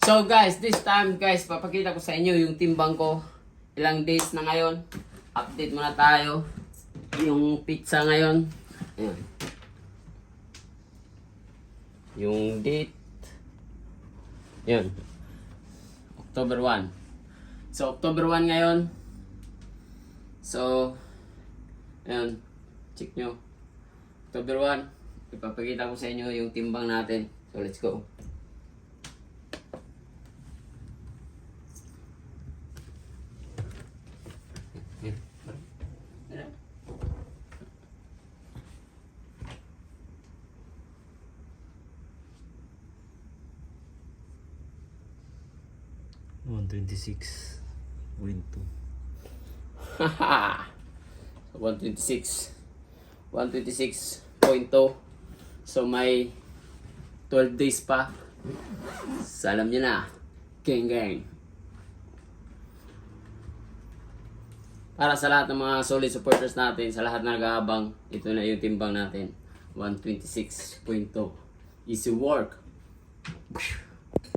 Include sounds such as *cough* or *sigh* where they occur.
So guys, this time guys, papakita ko sa inyo yung timbang ko. Ilang days na ngayon. Update muna tayo. Yung pizza ngayon. Ayan. Yung date. Yun. October 1. So, October 1 ngayon. So, ayan. Check nyo. October 1. Ipapakita ko sa inyo yung timbang natin. So, let's go. One twenty six *laughs* point two. Haha. 126. 126.2. So may 12 days pa. So, alam niyo na. Gang gang. Para sa lahat ng mga solid supporters natin, sa lahat na nag-aabang, ito na yung timbang natin. 126.2. Easy work.